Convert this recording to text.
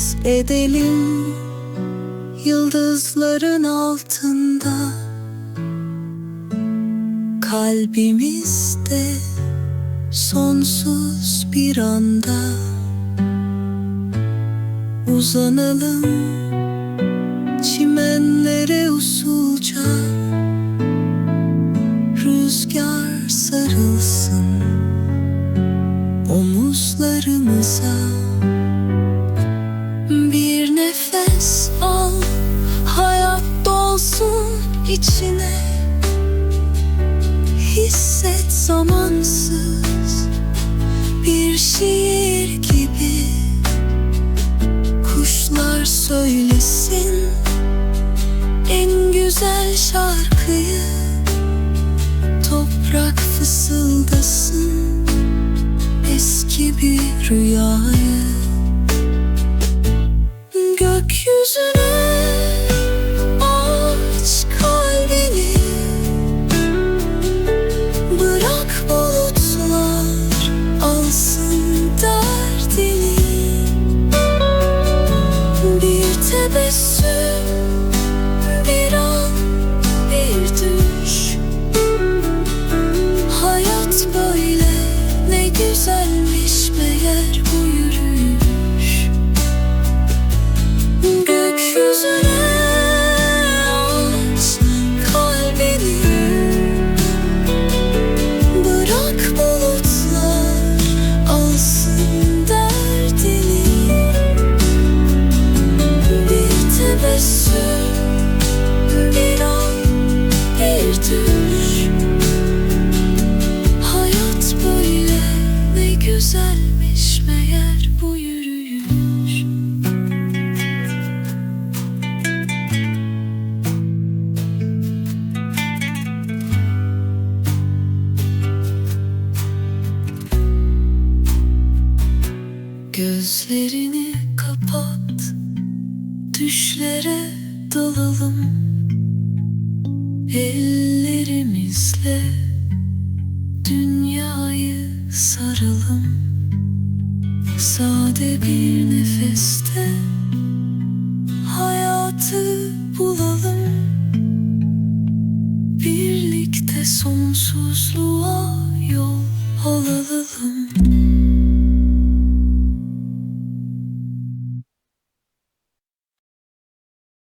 Dans edelim yıldızların altında. Kalbimizde sonsuz bir anda. Uzanalım çimenlere usulca. Rüzgar sarılsın omuzlarımıza içine. Hisset zamansız bir şiir gibi. Kuşlar söylesin en güzel şarkıyı. Toprak fısıldasın eski bir rüyayı. Gökyüzüne Bir Gözlerini kapat Düşlere dalalım. Ellerimizle Dünyayı saralım. Sade bir nefeste Hayatı bulalım. Birlikte sonsuzluğa yol alalım